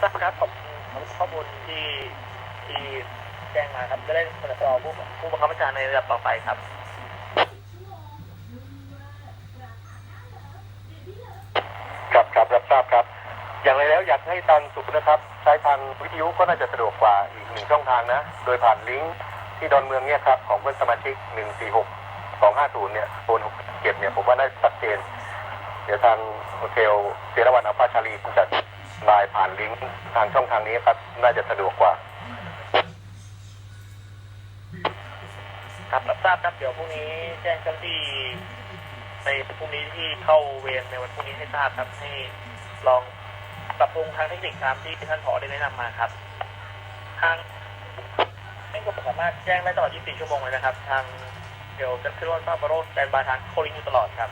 ทราบครับผมข้อมูลที่ที่แจ้งมาครับจะได้เสนอต่อผู้ผู้บังคับบัญชาในระดับต่อไปครับครับครับรับทราบครับ อย่างไรแล้วอยากให้ทางสุขนะครับใช้ทางวิทยุก็น่าจะสะดวกกว่าอีกหนึ่งช่องทางนะ โดยผ่านลิงก์ที่ดอนเมืองเนี่ยครับของเพื่อนสมาชิก 146 250 เนี่ยโซน67เนี่ยผมว่าน่าจะชัดเจน เดี๋ยวทางโฮเทลเซรวันอัลฟาชาลีจะไลน์ ผ่านลิงก์ทางช่องทางนี้ครับ น่าจะสะดวกกว่า ครับรับทราบครับเดี๋ยวพรุ่งนี้แจ้งเจ้าหน้าที่ในพรุ่งนี้ที่เข้าเวรในวันพรุ่งนี้ให้ทราบครับให้ลองปรับปรุงทางเทคนิคตามที่ท่านผอได้แนะนำมาครับ ทางไม่ก็สามารถแจ้งได้ตลอด 24 ชั่วโมงเลยนะครับ ทางเดี๋ยวจะขึ้นว่าซาบาโรสแตนบายทางโคลิงอยู่ตลอดครับ